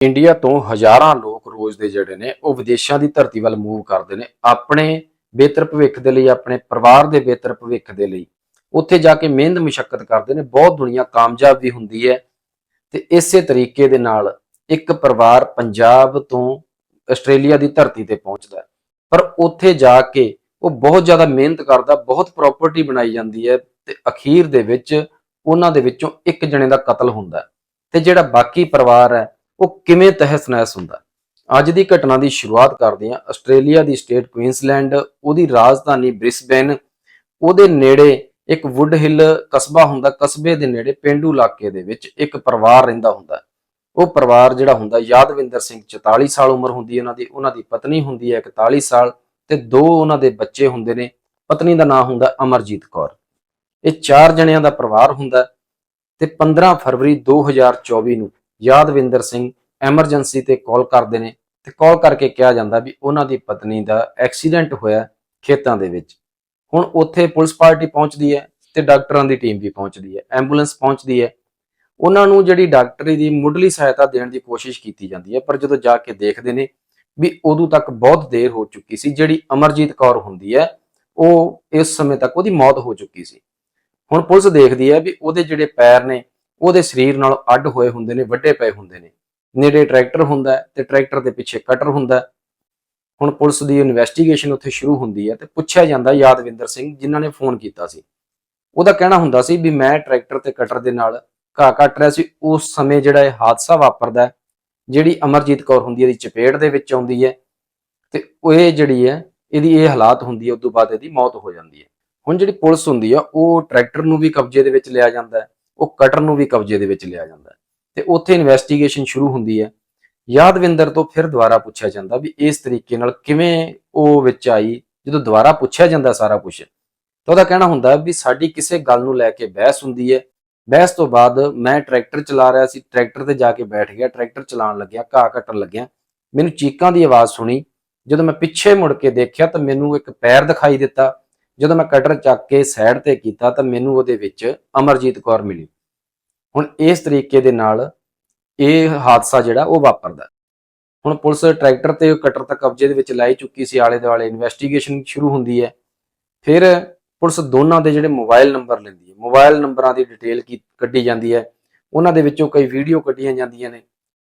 India ਤੋਂ ਹਜ਼ਾਰਾਂ ਲੋਕ ਰੋਜ਼ ਦੇ ਜਿਹੜੇ ਨੇ, ਉਹ ਵਿਦੇਸ਼ਾਂ ਦੀ ਧਰਤੀ ਵੱਲ ਮੂਵ ਕਰਦੇ ਨੇ, ਆਪਣੇ ਬਿਹਤਰ ਭਵਿੱਖ ਦੇ ਲਈ, ਆਪਣੇ ਪਰਿਵਾਰ ਦੇ ਬਿਹਤਰ ਭਵਿੱਖ ਦੇ ਲਈ। ਉੱਥੇ ਜਾ ਕੇ ਮਿਹਨਤ ਮੁਸ਼ਕਲ ਕਰਦੇ ਨੇ, ਬਹੁਤ ਦੁਨੀਆ ਕਾਮਯਾਬ ਵੀ ਹੁੰਦੀ ਹੈ। ਤੇ ਇਸੇ ਤਰੀਕੇ ਦੇ ਨਾਲ ਇੱਕ ਪਰਿਵਾਰ ਪੰਜਾਬ ਤੋਂ ਆਸਟ੍ਰੇਲੀਆ ਦੀ ਧਰਤੀ ਤੇ ਪਹੁੰਚਦਾ ਪਰ ਉੱਥੇ ਜਾ ਕੇ ਉਹ ਬਹੁਤ ਜ਼ਿਆਦਾ ਮਿਹਨਤ ਕਰਦਾ, ਬਹੁਤ ਪ੍ਰਾਪਰਟੀ ਬਣਾਈ ਜਾਂਦੀ ਹੈ ਤੇ ਅਖੀਰ ਦੇ ਵਿੱਚ ਉਹਨਾਂ ਦੇ ਵਿੱਚੋਂ ਇੱਕ ਜਣੇ ਦਾ ਕਤਲ ਹੁੰਦਾ ਹੈ। ਤੇ ਜਿਹੜਾ ਬਾਕੀ ਪਰਿਵਾਰ ਹੈ ਉਹ ਕਿਵੇਂ ਤਹਿਸ ਨਹਿਸ ਹੁੰਦਾ? ਅੱਜ ਦੀ ਘਟਨਾ ਦੀ ਸ਼ੁਰੂਆਤ ਕਰਦੇ ਹਾਂ। ਆਸਟ੍ਰੇਲੀਆ ਦੀ ਸਟੇਟ ਕੁਈਨਸਲੈਂਡ ਉਹਦੀ ਰਾਜਧਾਨੀ ਬ੍ਰਿਸਬੇਨ, ਉਹਦੇ ਨੇੜੇ ਇੱਕ ਵੁੱਡ ਹਿੱਲ ਕਸਬਾ ਹੁੰਦਾ। ਕਸਬੇ ਦੇ ਨੇੜੇ ਪਿੰਡੂ ਇਲਾਕੇ ਦੇ ਵਿੱਚ ਇੱਕ ਪਰਿਵਾਰ ਰਹਿੰਦਾ ਹੁੰਦਾ। ਉਹ ਪਰਿਵਾਰ ਜਿਹੜਾ ਹੁੰਦਾ, ਯਾਦਵਿੰਦਰ ਸਿੰਘ 44 ਸਾਲ ਉਮਰ ਹੁੰਦੀ ਹੈ। ਉਹਨਾਂ ਦੀ ਉਹਨਾਂ ਦੀ ਪਤਨੀ ਹੁੰਦੀ ਹੈ 41 ਸਾਲ ਤੇ ਦੋ ਉਹਨਾਂ ਦੇ ਬੱਚੇ ਹੁੰਦੇ ਨੇ। ਪਤਨੀ ਦਾ ਨਾਮ ਹੁੰਦਾ ਅਮਰਜੀਤ ਕੌਰ। ਇਹ ਚਾਰ ਜਣਿਆਂ ਦਾ ਪਰਿਵਾਰ ਹੁੰਦਾ ਹੈ ਤੇ 15 ਫਰਵਰੀ 2024 ਨੂੰ ਯਾਦਵਿੰਦਰ ਸਿੰਘ ਐਮਰਜੈਂਸੀ ਤੇ ਕਾਲ ਕਰਦੇ ਨੇ ਤੇ ਕਾਲ ਕਰਕੇ ਕਿਹਾ ਜਾਂਦਾ ਵੀ ਉਹਨਾਂ ਦੀ ਪਤਨੀ ਦਾ ਐਕਸੀਡੈਂਟ ਹੋਇਆ ਖੇਤਾਂ ਦੇ ਵਿੱਚ। ਹੁਣ ਉੱਥੇ ਪੁਲਿਸ ਪਾਰਟੀ ਪਹੁੰਚਦੀ ਹੈ ਤੇ ਡਾਕਟਰਾਂ ਦੀ ਟੀਮ ਵੀ ਪਹੁੰਚਦੀ ਹੈ, ਐਂਬੂਲੈਂਸ ਪਹੁੰਚਦੀ ਹੈ। ਉਹਨਾਂ ਨੂੰ ਜਿਹੜੀ ਡਾਕਟਰੀ ਦੀ ਮੁੱਢਲੀ ਸਹਾਇਤਾ ਦੇਣ ਦੀ ਕੋਸ਼ਿਸ਼ ਕੀਤੀ ਜਾਂਦੀ ਹੈ, ਪਰ ਜਦੋਂ ਜਾ ਕੇ ਦੇਖਦੇ ਨੇ ਵੀ ਉਦੋਂ ਤੱਕ ਬਹੁਤ ਦੇਰ ਹੋ ਚੁੱਕੀ ਸੀ, ਜਿਹੜੀ ਅਮਰਜੀਤ ਕੌਰ ਹੁੰਦੀ ਹੈ, ਉਹ ਇਸ ਸਮੇਂ ਤੱਕ ਉਹਦੀ ਮੌਤ ਹੋ ਚੁੱਕੀ ਸੀ। ਹੁਣ ਪੁਲਿਸ ਦੇਖਦੀ ਹੈ ਵੀ ਉਹਦੇ ਜਿਹੜੇ ਪੈਰ ਨੇ ਉਹਦੇ ਸਰੀਰ ਨਾਲ ਅੱਡ ਹੋਏ ਹੁੰਦੇ ਨੇ, ਵੱਡੇ ਪਏ ਹੁੰਦੇ ਨੇ। ਨੇੜੇ ਟਰੈਕਟਰ ਹੁੰਦਾ ਹੈ ਤੇ ਟਰੈਕਟਰ ਦੇ ਪਿੱਛੇ ਕਟਰ ਹੁੰਦਾ ਹੁਣ ਪੁਲਿਸ ਦੀ ਇਨਵੈਸਟੀਗੇਸ਼ਨ ਉੱਥੇ ਸ਼ੁਰੂ ਹੁੰਦੀ ਹੈ ਤੇ ਪੁੱਛਿਆ ਜਾਂਦਾ ਯਾਦਵਿੰਦਰ ਸਿੰਘ, ਜਿਨ੍ਹਾਂ ਨੇ ਫੋਨ ਕੀਤਾ ਸੀ। ਉਹਦਾ ਕਹਿਣਾ ਹੁੰਦਾ ਸੀ ਵੀ ਮੈਂ ਟਰੈਕਟਰ ਤੇ ਕਟਰ ਦੇ ਨਾਲ ਘਾਹ ਕੱਟ ਰਿਹਾ ਸੀ। ਉਸ ਸਮੇਂ ਜਿਹੜਾ ਇਹ ਹਾਦਸਾ ਵਾਪਰਦਾ ਜਿਹੜੀ ਅਮਰਜੀਤ ਕੌਰ ਹੁੰਦੀ ਹੈ ਦੀ ਚਪੇਟ ਦੇ ਵਿੱਚ ਆਉਂਦੀ ਹੈ ਤੇ ਉਹ ਇਹ ਜਿਹੜੀ ਹੈ, ਇਹਦੀ ਇਹ ਹਾਲਾਤ ਹੁੰਦੀ ਹੈ, ਉਸ ਤੋਂ ਬਾਅਦ ਇਹਦੀ ਮੌਤ ਹੋ ਜਾਂਦੀ ਹੈ। ਹੁਣ ਜਿਹੜੀ ਪੁਲਿਸ ਹੁੰਦੀ ਆ, ਉਹ ਟਰੈਕਟਰ ਨੂੰ ਵੀ ਕਬਜ਼ੇ ਦੇ ਵਿੱਚ ਲਿਆ ਜਾਂਦਾ ਹੈ। ਉਹ ਕਟਰ ਨੂੰ ਵੀ ਕਬਜ਼ੇ ਦੇ ਵਿੱਚ ਲਿਆ ਜਾਂਦਾ ਹੈ। ਤੇ ਉੱਥੇ ਇਨਵੈਸਟੀਗੇਸ਼ਨ ਸ਼ੁਰੂ ਹੁੰਦੀ ਹੈ। ਯਾਦਵਿੰਦਰ ਤੋਂ ਫਿਰ ਦੁਬਾਰਾ ਪੁੱਛਿਆ ਜਾਂਦਾ ਵੀ ਇਸ ਤਰੀਕੇ ਨਾਲ ਕਿਵੇਂ ਉਹ ਵਿੱਚ ਆਈ, ਜਦੋਂ ਦੁਬਾਰਾ ਪੁੱਛਿਆ ਜਾਂਦਾ ਸਾਰਾ ਕੁਝ ਤਾਂ ਉਹਦਾ ਕਹਿਣਾ ਹੁੰਦਾ ਵੀ ਸਾਡੀ ਕਿਸੇ ਗੱਲ ਨੂੰ ਲੈ ਕੇ ਬਹਿਸ ਹੁੰਦੀ ਹੈ। ਬਹਿਸ ਤੋਂ ਬਾਅਦ ਮੈਂ ਟਰੈਕਟਰ ਚਲਾ ਰਿਹਾ ਸੀ, ਟਰੈਕਟਰ ਤੇ ਜਾ ਕੇ ਬੈਠ ਗਿਆ, ਟਰੈਕਟਰ ਚਲਾਉਣ ਲੱਗਿਆ, ਘਾਹ ਕੱਟਣ ਲੱਗਿਆ। ਮੈਨੂੰ ਚੀਕਾਂ ਦੀ ਆਵਾਜ਼ ਸੁਣੀ। ਜਦੋਂ ਮੈਂ ਪਿੱਛੇ ਮੁੜ ਕੇ ਦੇਖਿਆ ਤਾਂ ਮੈਨੂੰ ਇੱਕ ਪੈਰ ਦਿਖਾਈ ਦਿੱਤਾ। ਜਦੋਂ ਮੈਂ ਕਟਰ ਚੱਕ ਕੇ ਸਾਈਡ ਤੇ ਕੀਤਾ ਤਾਂ ਮੈਨੂੰ ਉਹਦੇ ਵਿੱਚ ਅਮਰਜੀਤ ਕੌਰ ਮਿਲੀ। ਹੁਣ ਇਸ ਤਰੀਕੇ ਦੇ ਨਾਲ ਇਹ ਹਾਦਸਾ ਜਿਹੜਾ ਉਹ ਵਾਪਰਦਾ। ਹੁਣ ਪੁਲਿਸ ਟਰੈਕਟਰ ਤੇ ਕਟਰ ਤੱਕ ਕਬਜ਼ੇ ਦੇ ਵਿੱਚ ਲੈ ਚੁੱਕੀ ਸੀ, ਆਲੇ ਦੁਆਲੇ ਇਨਵੈਸਟੀਗੇਸ਼ਨ ਸ਼ੁਰੂ ਹੁੰਦੀ ਹੈ। ਫਿਰ ਪੁਲਿਸ ਦੋਨਾਂ ਦੇ ਜਿਹੜੇ ਮੋਬਾਈਲ ਨੰਬਰ ਲੈਂਦੀ ਹੈ, ਮੋਬਾਈਲ ਨੰਬਰਾਂ ਦੀ ਡਿਟੇਲ ਕੀ ਕੱਢੀ ਜਾਂਦੀ ਹੈ, ਉਹਨਾਂ ਦੇ ਵਿੱਚੋਂ ਕਈ ਵੀਡੀਓ ਕੱਢੀਆਂ ਜਾਂਦੀਆਂ ਨੇ।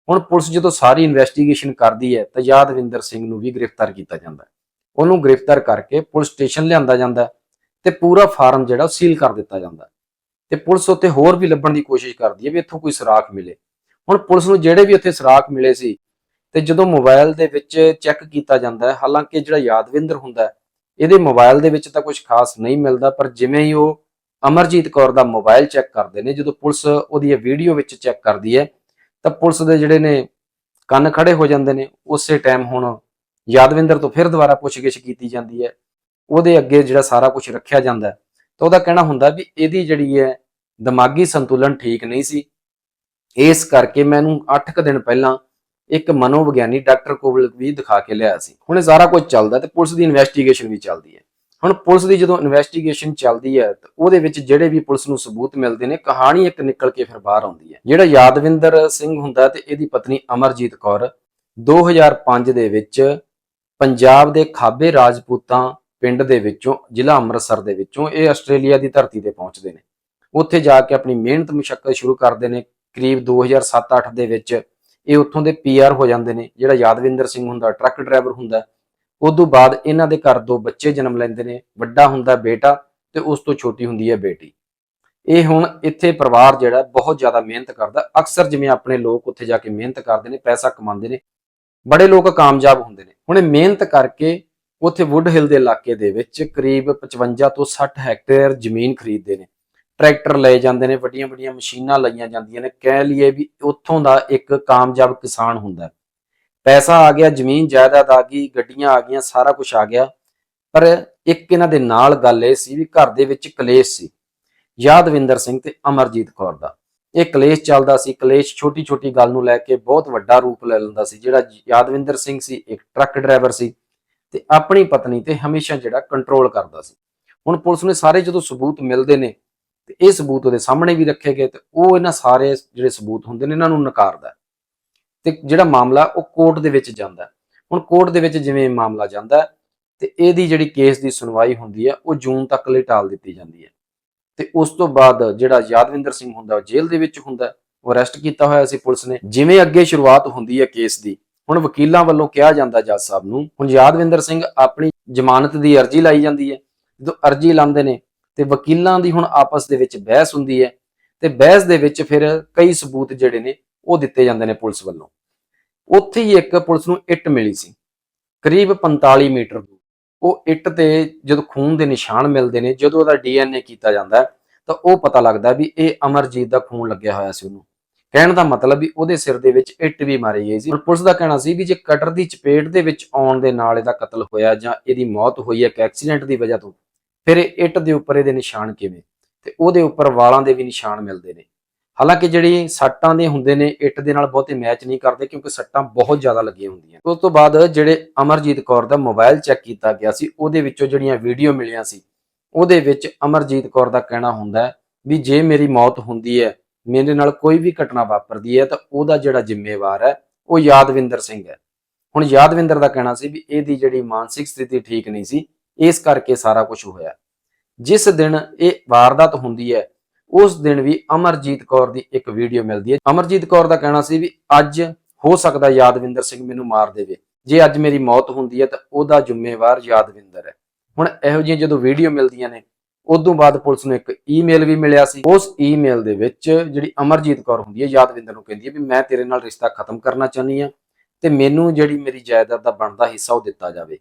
ਹੁਣ ਪੁਲਿਸ ਜਦੋਂ ਸਾਰੀ ਇਨਵੈਸਟੀਗੇਸ਼ਨ ਕਰਦੀ ਹੈ ਤਾਂ ਯਾਦਵਿੰਦਰ ਸਿੰਘ ਨੂੰ ਵੀ ਗ੍ਰਿਫਤਾਰ ਕੀਤਾ ਜਾਂਦਾ ਹੈ। ਉਹਨੂੰ ਗ੍ਰਿਫਤਾਰ ਕਰਕੇ ਪੁਲਿਸ ਸਟੇਸ਼ਨ ਲਿਆਂਦਾ ਜਾਂਦਾ ਹੈ ਤੇ ਪੂਰਾ ਫਾਰਮ ਜਿਹੜਾ ਉਹ ਸੀਲ ਕਰ ਦਿੱਤਾ ਜਾਂਦਾ ਹੈ। ਤੇ ਪੁਲਿਸ ਉੱਤੇ ਹੋਰ ਵੀ ਲੱਭਣ ਦੀ ਕੋਸ਼ਿਸ਼ ਕਰਦੀ ਹੈ ਵੀ ਇੱਥੋਂ ਕੋਈ ਸੁਰਾਖ ਮਿਲੇ। ਹੁਣ ਪੁਲਿਸ ਨੂੰ ਜਿਹੜੇ ਵੀ ਉੱਥੇ ਸੁਰਾਖ ਮਿਲੇ ਸੀ ਤੇ ਜਦੋਂ ਮੋਬਾਈਲ ਦੇ ਵਿੱਚ ਚੈੱਕ ਕੀਤਾ ਜਾਂਦਾ ਹੈ, ਹਾਲਾਂਕਿ ਜਿਹੜਾ ਯਾਦਵਿੰਦਰ ਹੁੰਦਾ ਹੈ, ਇਹਦੇ ਮੋਬਾਈਲ ਦੇ ਵਿੱਚ ਤਾਂ ਕੁਝ ਖਾਸ ਨਹੀਂ ਮਿਲਦਾ, ਪਰ ਜਿਵੇਂ ਹੀ ਉਹ ਅਮਰਜੀਤ ਕੌਰ ਦਾ ਮੋਬਾਈਲ ਚੈੱਕ ਕਰਦੇ ਨੇ, ਜਦੋਂ ਪੁਲਿਸ ਉਹਦੀ ਇਹ ਵੀਡੀਓ ਵਿੱਚ ਚੈੱਕ ਕਰਦੀ ਹੈ, ਤਾਂ ਪੁਲਿਸ ਦੇ ਜਿਹੜੇ ਨੇ ਕੰਨ ਖੜੇ ਹੋ ਜਾਂਦੇ ਨੇ, ਉਸੇ ਟਾਈਮ ਹੁਣ ਯਾਦਵਿੰਦਰ ਤੋਂ ਫਿਰ ਦੁਬਾਰਾ ਪੁੱਛਗਿੱਛ ਕੀਤੀ ਜਾਂਦੀ ਹੈ। ਉਹਦੇ ਅੱਗੇ ਜਿਹੜਾ ਸਾਰਾ ਕੁਝ ਰੱਖਿਆ ਜਾਂਦਾ ਤਾਂ ਉਹਦਾ ਕਹਿਣਾ ਹੁੰਦਾ ਵੀ ਇਹਦੀ ਜਿਹੜੀ ਹੈ ਦਿਮਾਗੀ ਸੰਤੁਲਨ ਠੀਕ ਨਹੀਂ ਸੀ। ਇਸ ਕਰਕੇ ਮੈਨੂੰ 8 ਦਿਨ ਪਹਿਲਾਂ ਇੱਕ ਮਨੋਵਿਗਿਆਨੀ ਡਾਕਟਰ ਕੋਲ ਵੀ ਦਿਖਾ ਕੇ ਲਿਆ ਸੀ। ਹੁਣ ਇਹ ਸਾਰਾ ਕੁਝ ਚੱਲਦਾ ਤੇ ਪੁਲਿਸ ਦੀ ਇਨਵੈਸਟੀਗੇਸ਼ਨ ਵੀ ਚੱਲਦੀ ਹੈ। ਹੁਣ ਪੁਲਿਸ ਦੀ ਜਦੋਂ ਇਨਵੈਸਟੀਗੇਸ਼ਨ ਚੱਲਦੀ ਹੈ, ਤਾਂ ਉਹਦੇ ਵਿੱਚ ਜਿਹੜੇ ਵੀ ਪੁਲਿਸ ਨੂੰ ਸਬੂਤ ਮਿਲਦੇ ਨੇ, ਕਹਾਣੀ ਇੱਕ ਨਿਕਲ ਕੇ ਫਿਰ ਬਾਹਰ ਆਉਂਦੀ ਹੈ। ਜਿਹੜਾ ਯਾਦਵਿੰਦਰ ਸਿੰਘ ਹੁੰਦਾ ਤੇ ਇਹਦੀ ਪਤਨੀ ਅਮਰਜੀਤ ਕੌਰ 2005 ਦੇ ਵਿੱਚ ਪੰਜਾਬ ਦੇ ਖਾਬੇ ਰਾਜਪੂਤਾਂ ਪਿੰਡ ਦੇ ਵਿੱਚੋਂ, ਜ਼ਿਲ੍ਹਾ ਅੰਮ੍ਰਿਤਸਰ ਦੇ ਵਿੱਚੋਂ ਇਹ ਆਸਟ੍ਰੇਲੀਆ ਦੀ ਧਰਤੀ ਤੇ ਪਹੁੰਚਦੇ ਨੇ। ਉੱਥੇ ਜਾ ਕੇ ਆਪਣੀ ਮਿਹਨਤ ਮੁਸ਼ਕਲ ਸ਼ੁਰੂ ਕਰਦੇ ਨੇ। ਕਰੀਬ 2007-8 ਦੇ ਵਿੱਚ ਇਹ ਉੱਥੋਂ ਦੇ ਪੀਆਰ ਹੋ ਜਾਂਦੇ ਨੇ, ਜਿਹੜਾ ਯਾਦਵਿੰਦਰ ਸਿੰਘ ਹੁੰਦਾ, ਟਰੱਕ ਡਰਾਈਵਰ ਹੁੰਦਾ। ਉਸ ਤੋਂ ਬਾਅਦ ਇਹਨਾਂ ਦੇ ਘਰ ਦੋ ਬੱਚੇ ਜਨਮ ਲੈਂਦੇ ਨੇ, ਵੱਡਾ ਹੁੰਦਾ ਬੇਟਾ ਤੇ ਉਸ ਤੋਂ ਛੋਟੀ ਹੁੰਦੀ ਹੈ ਬੇਟੀ। ਇਹ ਹੁਣ ਇੱਥੇ ਪਰਿਵਾਰ ਜਿਹੜਾ ਬਹੁਤ ਜ਼ਿਆਦਾ ਮਿਹਨਤ ਕਰਦਾ। ਅਕਸਰ ਜਿਵੇਂ ਆਪਣੇ ਲੋਕ ਉੱਥੇ ਜਾ ਕੇ ਮਿਹਨਤ ਕਰਦੇ ਨੇ, ਪੈਸਾ ਕਮਾਉਂਦੇ ਨੇ ਬੜੇ ਲੋਕ ਕਾਮਯਾਬ ਹੁੰਦੇ ਨੇ। ਹੁਣ ਇਹ ਮਿਹਨਤ ਕਰਕੇ ਉੱਥੇ ਵੁੱਡ ਹਿੱਲ ਦੇ ਇਲਾਕੇ ਦੇ ਵਿੱਚ ਕਰੀਬ 55 ਤੋਂ 60 ਹੈਕਟੇਅਰ ਜ਼ਮੀਨ ਖਰੀਦਦੇ ਨੇ। ਟਰੈਕਟਰ ਲਏ ਜਾਂਦੇ ਨੇ, ਵੱਡੀਆਂ ਵੱਡੀਆਂ ਮਸ਼ੀਨਾਂ ਲਈਆਂ ਜਾਂਦੀਆਂ ਨੇ। ਕਹਿ ਲਈਏ ਵੀ ਉੱਥੋਂ ਦਾ ਇੱਕ ਕਾਮਯਾਬ ਕਿਸਾਨ ਹੁੰਦਾ ਪੈਸਾ ਆ ਗਿਆ, ਜ਼ਮੀਨ ਜਾਇਦਾਦ ਆ ਗਈ, ਗੱਡੀਆਂ ਆ ਗਈਆਂ, ਸਾਰਾ ਕੁਝ ਆ ਗਿਆ। ਪਰ ਇੱਕ ਇਹਨਾਂ ਦੇ ਨਾਲ ਗੱਲ ਇਹ ਸੀ ਵੀ ਘਰ ਦੇ ਵਿੱਚ ਕਲੇਸ਼ ਸੀ। ਯਾਦਵਿੰਦਰ ਸਿੰਘ ਤੇ ਅਮਰਜੀਤ ਕੌਰ ਦਾ। ਇਹ ਕਲੇਸ਼ ਚੱਲਦਾ ਸੀ, ਕਲੇਸ਼ ਛੋਟੀ ਛੋਟੀ ਗੱਲ ਨੂੰ ਲੈ ਕੇ ਬਹੁਤ ਵੱਡਾ ਰੂਪ ਲੈ ਲੈਂਦਾ ਸੀ, ਜਿਹੜਾ ਯਾਦਵਿੰਦਰ ਸਿੰਘ ਸੀ, ਇੱਕ ਟਰੱਕ ਡਰਾਈਵਰ ਸੀ ਤੇ ਆਪਣੀ ਪਤਨੀ ਤੇ ਹਮੇਸ਼ਾ ਜਿਹੜਾ ਕੰਟਰੋਲ ਕਰਦਾ ਸੀ। ਹੁਣ ਪੁਲਿਸ ਨੇ ਸਾਰੇ ਜਦੋਂ ਸਬੂਤ ਮਿਲਦੇ ਨੇ ਤੇ ਇਹ ਸਬੂਤ ਉਹਦੇ ਸਾਹਮਣੇ ਵੀ ਰੱਖੇ ਗਏ ਤੇ ਉਹ ਇਹਨਾਂ ਸਾਰੇ ਜਿਹੜੇ ਸਬੂਤ ਹੁੰਦੇ ਨੇ ਇਹਨਾਂ ਨੂੰ ਨਕਾਰਦਾ ਤੇ ਜਿਹੜਾ ਮਾਮਲਾ ਉਹ ਕੋਰਟ ਦੇ ਵਿੱਚ ਜਾਂਦਾ ਹੁਣ ਕੋਰਟ ਦੇ ਵਿੱਚ ਜਿਵੇਂ ਮਾਮਲਾ ਜਾਂਦਾ ਤੇ ਇਹਦੀ ਜਿਹੜੀ ਕੇਸ ਦੀ ਸੁਣਵਾਈ ਹੁੰਦੀ ਹੈ, ਉਹ ਜੂਨ ਤੱਕ ਲਈ ਟਾਲ ਦਿੱਤੀ ਜਾਂਦੀ ਹੈ। ਤੇ ਉਸ ਤੋਂ ਬਾਅਦ ਜਿਹੜਾ ਯਾਦਵਿੰਦਰ ਸਿੰਘ ਹੁੰਦਾ, ਉਹ ਜੇਲ੍ਹ ਦੇ ਵਿੱਚ ਹੁੰਦਾ, ਉਹ ਅਰੈਸਟ ਕੀਤਾ ਹੋਇਆ ਸੀ ਪੁਲਿਸ ਨੇ। ਜਿਵੇਂ ਅੱਗੇ ਸ਼ੁਰੂਆਤ ਹੁੰਦੀ ਹੈ ਕੇਸ ਦੀ, ਹੁਣ ਵਕੀਲਾਂ ਵੱਲੋਂ ਕਿਹਾ ਜਾਂਦਾ ਜੱਜ ਸਾਹਿਬ ਨੂੰ, ਹੁਣ ਯਾਦਵਿੰਦਰ ਸਿੰਘ ਆਪਣੀ ਜ਼ਮਾਨਤ ਦੀ ਅਰਜ਼ੀ ਲਾਈ ਜਾਂਦੀ ਹੈ, ਜਦੋਂ ਅਰਜ਼ੀ ਲਾਉਂਦੇ ਨੇ, ਤੇ ਵਕੀਲਾਂ ਦੀ ਹੁਣ ਆਪਸ ਦੇ ਵਿੱਚ ਬਹਿਸ ਹੁੰਦੀ ਹੈ, ਤੇ ਬਹਿਸ ਦੇ ਵਿੱਚ ਫਿਰ ਕਈ ਸਬੂਤ ਜਿਹੜੇ ਨੇ, ਉਹ ਦਿੱਤੇ ਜਾਂਦੇ ਨੇ ਪੁਲਿਸ ਵੱਲੋਂ। ਉੱਥੇ ਹੀ ਇੱਕ ਪੁਲਿਸ ਨੂੰ ਇੱਟ ਮਿਲੀ ਸੀ, ਕਰੀਬ 45 ਮੀਟਰ ਉਹ ਇੱਟ ਤੇ ਜਦੋਂ ਖੂਨ ਦੇ ਨਿਸ਼ਾਨ ਮਿਲਦੇ ਨੇ ਜਦੋਂ ਉਹਦਾ ਡੀਐਨਏ ਕੀਤਾ ਜਾਂਦਾ ਹੈ, ਤਾਂ ਉਹ ਪਤਾ ਲੱਗਦਾ ਵੀ ਇਹ ਅਮਰਜੀਤ ਦਾ ਖੂਨ ਲੱਗਿਆ ਹੋਇਆ ਸੀ ਉਹਨੂੰ। ਕਹਿਣ ਦਾ ਮਤਲਬ ਵੀ ਉਹਦੇ ਸਿਰ ਦੇ ਵਿੱਚ ਇੱਟ ਵੀ ਮਾਰੀ ਗਈ ਸੀ। ਹੁਣ ਪੁਲਿਸ ਦਾ ਕਹਿਣਾ ਸੀ ਵੀ ਜੇ ਕਟਰ ਦੀ ਚਪੇਟ ਦੇ ਵਿੱਚ ਆਉਣ ਦੇ ਨਾਲ ਇਹਦਾ ਕਤਲ ਹੋਇਆ ਜਾਂ ਇਹਦੀ ਮੌਤ ਹੋਈ ਹੈ ਇੱਕ ਐਕਸੀਡੈਂਟ ਦੀ ਵਜ੍ਹਾ ਤੋਂ ਫਿਰ ਇਹ ਇੱਟ ਦੇ ਉੱਪਰ ਇਹਦੇ ਨਿਸ਼ਾਨ ਕਿਵੇਂ? ਤੇ ਉਹਦੇ ਉੱਪਰ ਵਾਲਾਂ ਦੇ ਵੀ ਨਿਸ਼ਾਨ ਮਿਲਦੇ ਨੇ। ਹਾਲਾਂਕਿ ਜਿਹੜੀ ਸੱਟਾਂ ਦੇ ਹੁੰਦੇ ਨੇ, ਇੱਟ ਦੇ ਨਾਲ ਬਹੁਤੇ ਮੈਚ ਨਹੀਂ ਕਰਦੇ ਕਿਉਂਕਿ ਸੱਟਾਂ ਬਹੁਤ ਜ਼ਿਆਦਾ ਲੱਗੀਆਂ ਹੁੰਦੀਆਂ। ਉਸ ਤੋਂ ਬਾਅਦ ਜਿਹੜੇ ਅਮਰਜੀਤ ਕੌਰ ਦਾ ਮੋਬਾਈਲ ਚੈੱਕ ਕੀਤਾ ਗਿਆ ਸੀ, ਉਹਦੇ ਵਿੱਚੋਂ ਜਿਹੜੀਆਂ ਵੀਡੀਓ ਮਿਲੀਆਂ ਸੀ, ਉਹਦੇ ਵਿੱਚ ਅਮਰਜੀਤ ਕੌਰ ਦਾ ਕਹਿਣਾ ਹੁੰਦਾ ਹੈ ਵੀ ਜੇ ਮੇਰੀ ਮੌਤ ਹੁੰਦੀ ਹੈ, ਮੇਰੇ ਨਾਲ ਕੋਈ ਵੀ ਘਟਨਾ ਵਾਪਰਦੀ ਹੈ, ਤਾਂ ਉਹਦਾ ਜਿਹੜਾ ਜ਼ਿੰਮੇਵਾਰ ਹੈ, ਉਹ ਯਾਦਵਿੰਦਰ ਸਿੰਘ ਹੈ। ਹੁਣ ਯਾਦਵਿੰਦਰ ਦਾ ਕਹਿਣਾ ਸੀ ਵੀ ਇਹਦੀ ਜਿਹੜੀ ਮਾਨਸਿਕ ਸਥਿਤੀ ਠੀਕ ਨਹੀਂ ਸੀ, ਇਸ ਕਰਕੇ ਸਾਰਾ ਕੁਝ ਹੋਇਆ। ਜਿਸ ਦਿਨ ਇਹ ਵਾਰਦਾਤ ਹੁੰਦੀ ਹੈ ਉਸ ਦਿਨ ਵੀ ਅਮਰਜੀਤ ਕੌਰ ਦੀ ਇੱਕ ਵੀਡੀਓ ਮਿਲਦੀ ਹੈ। ਅਮਰਜੀਤ ਕੌਰ ਦਾ ਕਹਿਣਾ ਸੀ ਵੀ ਅੱਜ ਹੋ ਸਕਦਾ ਯਾਦਵਿੰਦਰ ਸਿੰਘ ਮੈਨੂੰ ਮਾਰ ਦੇਵੇ। ਜੇ ਅੱਜ ਮੇਰੀ ਮੌਤ ਹੁੰਦੀ ਹੈ ਤਾਂ ਉਹਦਾ ਜ਼ਿੰਮੇਵਾਰ ਯਾਦਵਿੰਦਰ ਹੈ। ਹੁਣ ਇਹੋ ਜਿਹੀਆਂ ਜਦੋਂ ਵੀਡੀਓ ਮਿਲਦੀਆਂ ਨੇ, ਉਦੋਂ ਬਾਅਦ ਪੁਲਿਸ ਨੂੰ ਇੱਕ ਈਮੇਲ ਵੀ ਮਿਲਿਆ ਸੀ। ਉਸ ਈਮੇਲ ਦੇ ਵਿੱਚ ਜਿਹੜੀ ਅਮਰਜੀਤ ਕੌਰ ਹੁੰਦੀ ਹੈ, ਯਾਦਵਿੰਦਰ ਨੂੰ ਕਹਿੰਦੀ ਹੈ ਵੀ ਮੈਂ ਤੇਰੇ ਨਾਲ ਰਿਸ਼ਤਾ ਖਤਮ ਕਰਨਾ ਚਾਹੁੰਦੀ ਆ ਤੇ ਮੈਨੂੰ ਜਿਹੜੀ ਮੇਰੀ ਜਾਇਦਾਦ ਦਾ ਬਣਦਾ ਹਿੱਸਾ ਉਹ ਦਿੱਤਾ ਜਾਵੇ।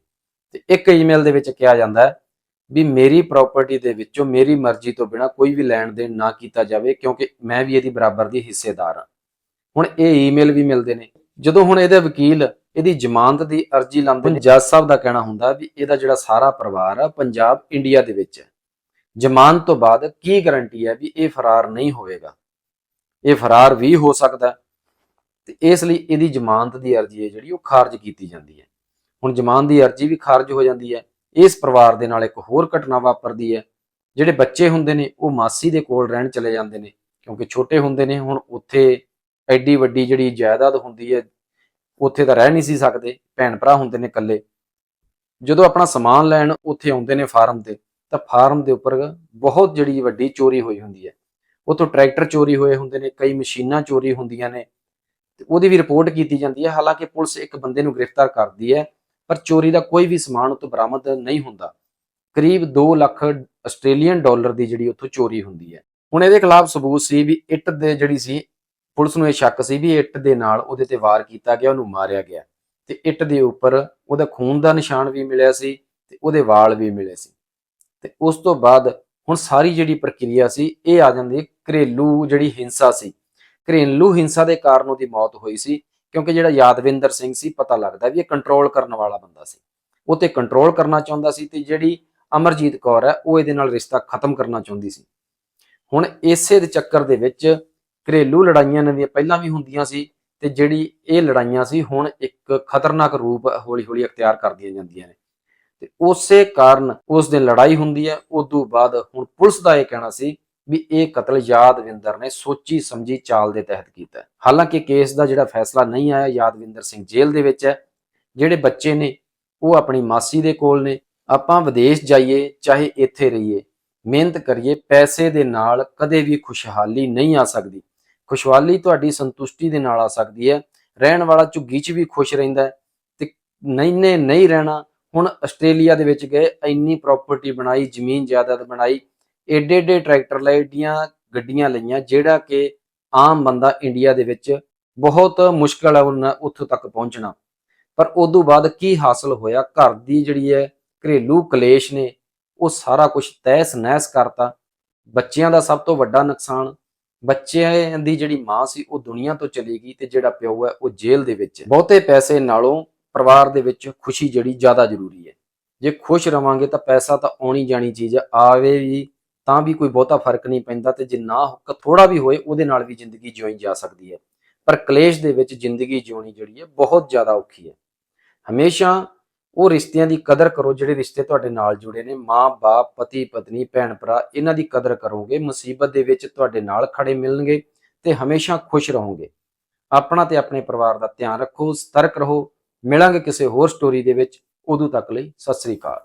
ਤੇ ਇੱਕ ਈਮੇਲ ਦੇ ਵਿੱਚ ਕਿਹਾ ਜਾਂਦਾ ਹੈ ਵੀ ਮੇਰੀ ਪ੍ਰਾਪਰਟੀ ਦੇ ਵਿੱਚੋਂ ਮੇਰੀ ਮਰਜ਼ੀ ਤੋਂ ਬਿਨਾ ਕੋਈ ਵੀ ਲੈਣ ਦੇਣ ਨਾ ਕੀਤਾ ਜਾਵੇ, ਕਿਉਂਕਿ ਮੈਂ ਵੀ ਇਹਦੀ ਬਰਾਬਰ ਦੀ ਹਿੱਸੇਦਾਰ ਹਾਂ। ਹੁਣ ਇਹ ਈਮੇਲ ਵੀ ਮਿਲਦੇ ਨੇ। ਜਦੋਂ ਹੁਣ ਇਹਦੇ ਵਕੀਲ ਇਹਦੀ ਜ਼ਮਾਨਤ ਦੀ ਅਰਜ਼ੀ ਲਾਉਂਦੇ ਨੇ, ਜੱਜ ਸਾਹਿਬ ਦਾ ਕਹਿਣਾ ਹੁੰਦਾ ਵੀ ਇਹਦਾ ਜਿਹੜਾ ਸਾਰਾ ਪਰਿਵਾਰ ਆ, ਪੰਜਾਬ ਇੰਡੀਆ ਦੇ ਵਿੱਚ ਹੈ। ਜ਼ਮਾਨਤ ਤੋਂ ਬਾਅਦ ਕੀ ਗਾਰੰਟੀ ਹੈ ਵੀ ਇਹ ਫਰਾਰ ਨਹੀਂ ਹੋਵੇਗਾ? ਇਹ ਫਰਾਰ ਵੀ ਹੋ ਸਕਦਾ ਤੇ ਇਸ ਲਈ ਇਹਦੀ ਜ਼ਮਾਨਤ ਦੀ ਅਰਜ਼ੀ ਹੈ ਜਿਹੜੀ, ਉਹ ਖਾਰਜ ਕੀਤੀ ਜਾਂਦੀ ਹੈ। ਹੁਣ ਜ਼ਮਾਨਤ ਦੀ ਅਰਜ਼ੀ ਵੀ ਖਾਰਜ ਹੋ ਜਾਂਦੀ ਹੈ। ਇਸ ਪਰਿਵਾਰ ਦੇ ਨਾਲ ਇੱਕ ਹੋਰ ਘਟਨਾ ਵਾਪਰਦੀ ਹੈ। ਜਿਹੜੇ ਬੱਚੇ ਹੁੰਦੇ ਨੇ, ਉਹ ਮਾਸੀ ਦੇ ਕੋਲ ਰਹਿਣ ਚਲੇ ਜਾਂਦੇ ਨੇ, ਕਿਉਂਕਿ ਛੋਟੇ ਹੁੰਦੇ ਨੇ, ਹੁਣ ਉੱਥੇ ਐਡੀ ਵੱਡੀ ਜਿਹੜੀ ਜਾਇਦਾਦ ਹੁੰਦੀ ਹੈ, ਉੱਥੇ ਤਾਂ ਰਹਿ ਨਹੀਂ ਸੀ ਸਕਦੇ, ਭੈਣ ਭਰਾ ਹੁੰਦੇ ਨੇ ਇਕੱਲੇ। ਜਦੋਂ ਆਪਣਾ ਸਮਾਨ ਲੈਣ ਉੱਥੇ ਆਉਂਦੇ ਨੇ ਫਾਰਮ ਤੇ, ਤਾਂ ਫਾਰਮ ਦੇ ਉੱਪਰ ਬਹੁਤ ਜਿਹੜੀ ਵੱਡੀ ਚੋਰੀ ਹੋਈ ਹੁੰਦੀ ਹੈ। ਉੱਥੋਂ ਟਰੈਕਟਰ ਚੋਰੀ ਹੋਏ ਹੁੰਦੇ ਨੇ, ਕਈ ਮਸ਼ੀਨਾਂ ਚੋਰੀ ਹੁੰਦੀਆਂ ਨੇ, ਤੇ ਉਹਦੀ ਵੀ ਰਿਪੋਰਟ ਕੀਤੀ ਜਾਂਦੀ ਹੈ। ਹਾਲਾਂਕਿ ਪੁਲਿਸ ਇੱਕ ਬੰਦੇ ਨੂੰ ਗ੍ਰਿਫਤਾਰ ਕਰਦੀ ਹੈ ਪਰ ਚੋਰੀ ਦਾ ਕੋਈ ਵੀ ਸਮਾਨ ਉੱਥੋਂ ਬਰਾਮਦ ਨਹੀਂ ਹੁੰਦਾ। ਕਰੀਬ 2 ਲੱਖ ਆਸਟ੍ਰੇਲੀਅਨ ਡਾਲਰ ਦੀ ਜਿਹੜੀ ਉੱਥੋਂ ਚੋਰੀ ਹੁੰਦੀ ਹੈ। ਹੁਣ ਇਹਦੇ ਖਿਲਾਫ ਸਬੂਤ ਸੀ ਵੀ ਇੱਟ ਦੇ ਜਿਹੜੀ ਸੀ, ਪੁਲਿਸ ਨੂੰ ਇਹ ਸ਼ੱਕ ਸੀ ਵੀ ਇੱਟ ਦੇ ਨਾਲ ਉਹਦੇ ਤੇ ਵਾਰ ਕੀਤਾ ਗਿਆ, ਉਹਨੂੰ ਮਾਰਿਆ ਗਿਆ। ਤੇ ਇੱਟ ਦੇ ਉੱਪਰ ਉਹਦਾ ਖੂਨ ਦਾ ਨਿਸ਼ਾਨ ਵੀ ਮਿਲਿਆ ਸੀ ਤੇ ਉਹਦੇ ਵਾਲ ਵੀ ਮਿਲੇ ਸੀ। ਤੇ ਉਸ ਤੋਂ ਬਾਅਦ ਹੁਣ ਸਾਰੀ ਜਿਹੜੀ ਪ੍ਰਕਿਰਿਆ ਸੀ, ਇਹ ਆ ਜਾਂਦੀ, ਘਰੇਲੂ ਜਿਹੜੀ ਹਿੰਸਾ ਸੀ। ਘਰੇਲੂ ਹਿੰਸਾ ਦੇ ਕਾਰਨ ਉਹਦੀ ਮੌਤ ਹੋਈ ਸੀ। ਕਿਉਂਕਿ ਜਿਹੜਾ ਯਾਦਵਿੰਦਰ ਸਿੰਘ ਸੀ, ਪਤਾ ਲੱਗਦਾ ਵੀ ਇਹ ਕੰਟਰੋਲ ਕਰਨ ਵਾਲਾ ਬੰਦਾ ਸੀ। ਉਹ ਤੇ ਕੰਟਰੋਲ ਕਰਨਾ ਚਾਹੁੰਦਾ ਸੀ ਤੇ ਜਿਹੜੀ ਅਮਰਜੀਤ ਕੌਰ ਹੈ, ਉਹ ਇਹਦੇ ਨਾਲ ਰਿਸ਼ਤਾ ਖਤਮ ਕਰਨਾ ਚਾਹੁੰਦੀ ਸੀ। ਹੁਣ ਇਸੇ ਦੇ ਚੱਕਰ ਦੇ ਵਿੱਚ ਘਰੇਲੂ ਲੜਾਈਆਂ ਨੇ ਪਹਿਲਾਂ ਵੀ ਹੁੰਦੀਆਂ ਸੀ ਤੇ ਜਿਹੜੀ ਇਹ ਲੜਾਈਆਂ ਸੀ, ਹੁਣ ਇੱਕ ਖਤਰਨਾਕ ਰੂਪ ਹੌਲੀ-ਹੌਲੀ ਅਖਤਿਆਰ ਕਰਦੀਆਂ ਜਾਂਦੀਆਂ ਨੇ। ਤੇ ਉਸੇ ਕਾਰਨ ਉਸ ਦਿਨ ਲੜਾਈ ਹੁੰਦੀ ਹੈ, ਉਦੋਂ ਬਾਅਦ ਹੁਣ ਪੁਲਿਸ ਦਾ ਇਹ ਕਹਿਣਾ ਸੀ ਵੀ ਇਹ ਕਤਲ ਯਾਦਵਿੰਦਰ ਨੇ ਸੋਚੀ ਸਮਝੀ ਚਾਲ ਦੇ ਤਹਿਤ ਕੀਤਾ ਹਾਲਾਂਕਿ ਕੇਸ ਦਾ ਜਿਹੜਾ ਫੈਸਲਾ ਨਹੀਂ ਆਇਆ ਯਾਦਵਿੰਦਰ ਸਿੰਘ ਜੇਲ੍ਹ ਦੇ ਵਿੱਚ ਹੈ। ਜਿਹੜੇ ਬੱਚੇ ਨੇ, ਉਹ ਆਪਣੀ ਮਾਸੀ ਦੇ ਕੋਲ ਨੇ। ਆਪਾਂ ਵਿਦੇਸ਼ ਜਾਈਏ, ਚਾਹੇ ਇੱਥੇ ਰਹੀਏ, ਮਿਹਨਤ ਕਰੀਏ, ਪੈਸੇ ਦੇ ਨਾਲ ਕਦੇ ਵੀ ਖੁਸ਼ਹਾਲੀ ਨਹੀਂ ਆ ਸਕਦੀ। ਖੁਸ਼ਹਾਲੀ ਤੁਹਾਡੀ ਸੰਤੁਸ਼ਟੀ ਦੇ ਨਾਲ ਆ ਸਕਦੀ ਹੈ। ਰਹਿਣ ਵਾਲਾ ਝੁੱਗੀ 'ਚ ਵੀ ਖੁਸ਼ ਰਹਿੰਦਾ ਹੈ। ਤੇ ਨਹੀਂ ਨੇ ਨਹੀਂ ਰਹਿਣਾ। ਹੁਣ ਆਸਟ੍ਰੇਲੀਆ ਦੇ ਵਿੱਚ ਗਏ, ਇੰਨੀ ਪ੍ਰਾਪਰਟੀ ਬਣਾਈ, ਜ਼ਮੀਨ, ਜਾਇਦਾਦ ਬਣਾਈ ਏਡੇ ਏਡੇ ਟਰੈਕਟਰ ਲਏ, ਏਡੀਆਂ ਗੱਡੀਆਂ ਲਈਆਂ, ਜਿਹੜਾ ਕਿ ਆਮ ਬੰਦਾ ਇੰਡੀਆ ਦੇ ਵਿੱਚ ਬਹੁਤ ਮੁਸ਼ਕਲ ਹੈ ਉਹਨਾਂ, ਉੱਥੋਂ ਤੱਕ ਪਹੁੰਚਣਾ। ਪਰ ਉਦੋਂ ਬਾਅਦ ਕੀ ਹਾਸਲ ਹੋਇਆ? ਘਰ ਦੀ ਜਿਹੜੀ ਹੈ ਘਰੇਲੂ ਕਲੇਸ਼ ਨੇ, ਉਹ ਸਾਰਾ ਕੁਝ ਤਹਿਸ ਨਹਿਸ ਕਰਤਾ। ਬੱਚਿਆਂ ਦਾ ਸਭ ਤੋਂ ਵੱਡਾ ਨੁਕਸਾਨ, ਬੱਚਿਆਂ ਦੀ ਜਿਹੜੀ ਮਾਂ ਸੀ, ਉਹ ਦੁਨੀਆ ਤੋਂ ਚਲੀ ਗਈ ਤੇ ਜਿਹੜਾ ਪਿਓ ਹੈ, ਉਹ ਜੇਲ੍ਹ ਦੇ ਵਿੱਚ। ਬਹੁਤੇ ਪੈਸੇ ਨਾਲੋਂ ਪਰਿਵਾਰ ਦੇ ਵਿੱਚ ਖੁਸ਼ੀ ਜਿਹੜੀ ਜ਼ਿਆਦਾ ਜ਼ਰੂਰੀ ਹੈ। ਜੇ ਖੁਸ਼ ਰਵਾਂਗੇ ਤਾਂ ਪੈਸਾ ਤਾਂ ਆਉਣੀ ਜਾਣੀ ਚੀਜ਼ ਆਵੇ ਵੀ ਤਾਂ ਵੀ ਕੋਈ ਬਹੁਤਾ ਫ਼ਰਕ ਨਹੀਂ ਪੈਂਦਾ ਤੇ ਜੇ ਨਾ ਥੋੜਾ ਵੀ ਹੋਏ, ਉਹਦੇ ਨਾਲ ਵੀ ਜ਼ਿੰਦਗੀ ਜਿਉਈ ਜਾ ਸਕਦੀ ਹੈ। ਪਰ ਕਲੇਸ਼ ਦੇ ਵਿੱਚ ਜ਼ਿੰਦਗੀ ਜਿਉਣੀ ਜਿਹੜੀ ਹੈ, ਬਹੁਤ ਜ਼ਿਆਦਾ ਔਖੀ ਹੈ। ਹਮੇਸ਼ਾ ਉਹ ਰਿਸ਼ਤਿਆਂ ਦੀ ਕਦਰ ਕਰੋ, ਜਿਹੜੇ ਰਿਸ਼ਤੇ ਤੁਹਾਡੇ ਨਾਲ ਜੁੜੇ ਨੇ। ਮਾਂ, ਬਾਪ, ਪਤੀ, ਪਤਨੀ, ਭੈਣ, ਭਰਾ, ਇਹਨਾਂ ਦੀ ਕਦਰ ਕਰੋਗੇ, ਮੁਸੀਬਤ ਦੇ ਵਿੱਚ ਤੁਹਾਡੇ ਨਾਲ ਖੜੇ ਮਿਲਣਗੇ ਤੇ ਹਮੇਸ਼ਾ ਖੁਸ਼ ਰਹੋਗੇ। ਆਪਣਾ ਤੇ ਆਪਣੇ ਪਰਿਵਾਰ ਦਾ ਧਿਆਨ ਰੱਖੋ, ਸਤਰਕ ਰਹੋ। ਮਿਲਾਂਗੇ ਕਿਸੇ ਹੋਰ ਸਟੋਰੀ ਦੇ ਵਿੱਚ। ਉਦੋਂ ਤੱਕ ਲਈ ਸਤਿ ਸ੍ਰੀ ਅਕਾਲ।